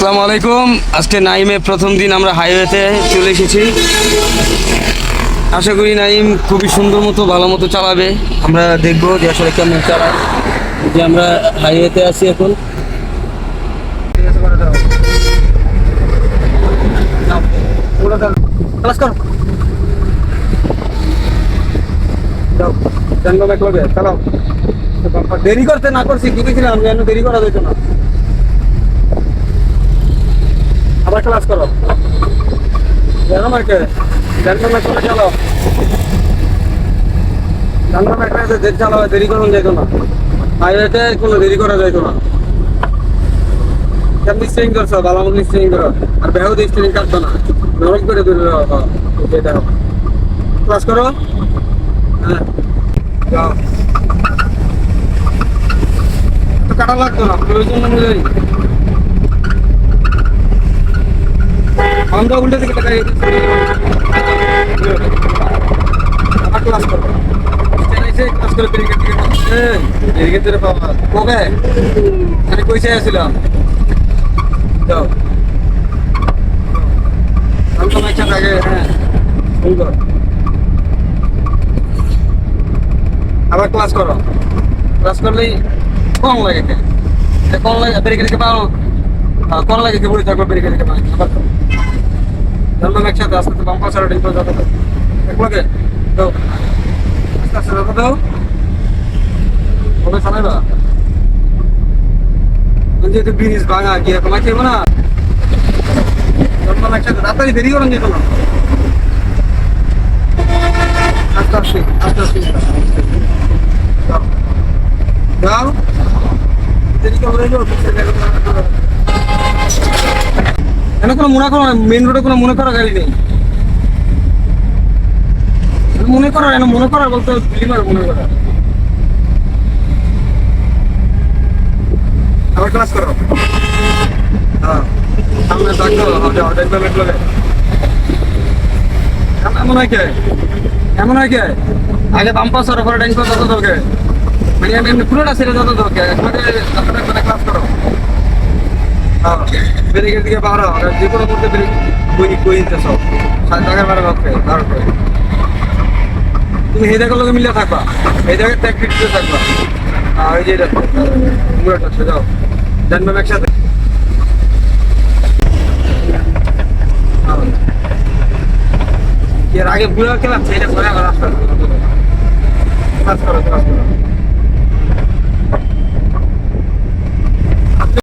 আসসালামু আলাইকুম। আজকে নাইমে প্রথম দিন আমরা হাইওয়েতে চলে এসেছি। আশা করি নাইম খুবই সুন্দর মতো, ভালো মতো চালাবে। আমরা দেখব যে আসলে কেমন চালায়। যে আমরা হাইওয়েতে আছি এখন। দেরি করতে না করছি, কি গেছিলাম যেন দেরি করা যেত না। আবার ক্লাস করো। জানো মাকে ব্যাক লগে চালাও জানব ব্যাক লগে দেরি চালাও দেরি করুন যেত না। হাইওয়েতে কোনো দেরি করা যেত না। কেমনি স্ট্রিং করছ ভালো মতো স্ট্রিং করো আর বেহাও দিয়ে স্ট্রিং কাটতো না। নরম করে দূরে যেটা ক্লাস করো? হ্যাঁ। যাও। কাটা লাগতো না, প্রয়োজন অনুযায়ী। আমরা উল্টে থেকে টাকা আবার ক্লাস করো। ক্লাস করে ব্যারিকেড থেকে ব্যারিকেড ধরে পাওয়া কবে? আমি কই আসছিলাম যাও। আমি তো একসাথে আগে হ্যাঁ। সুন্দর আবার ক্লাস করো। ক্লাস করলেই কম লাগে কে কম লাগে ব্রেকে রেখে পাও কম লাগে কে বলে থাকব ব্রেকে রেখে পাও আবার করো। জানলাম একসাথে আস্তে আস্তে বাম্পা ছাড়া ঠিক যাব। এক লাগে দাও আস্তে আস্তে যাব দাও কবে চালাইবা যেহেতু ব্রিজ ভাঙা, কি এরকম আছে না জানলাম একসাথে। তাড়াতাড়ি দেরি করেন যেত না আস্তে আস্তে আস্তে আস্তে। যাও। দেরি করে যাও কোনো মনে করো মেন রোডে কোনো মনে করা গাড়ি নেই। মনে মনে করার বলতে মনে হ্যাঁ এমন হয় এমন হয় আগে বাম পাস ওর উপরে ড্যান্স করতে মানে পুরোটা ছেড়ে একবারে আপনাদের মানে ক্লাস করো হ্যাঁ ব্রেকের দিকে বাড়ো যে কোনো মধ্যে ব্রেক বই বই নিতে সব সাত টাকার বারো ভাববে বারো করে। তুমি এই জায়গার লোকে মিলে থাকবা। এই জায়গায় ট্যাক্টিক দিয়ে থাকবা। আর ওই যে এটা একটা যাও। জানবেন একসাথে। এর আগে বুড়ো খেলাম সেটা করে আবার ক্লাস করো।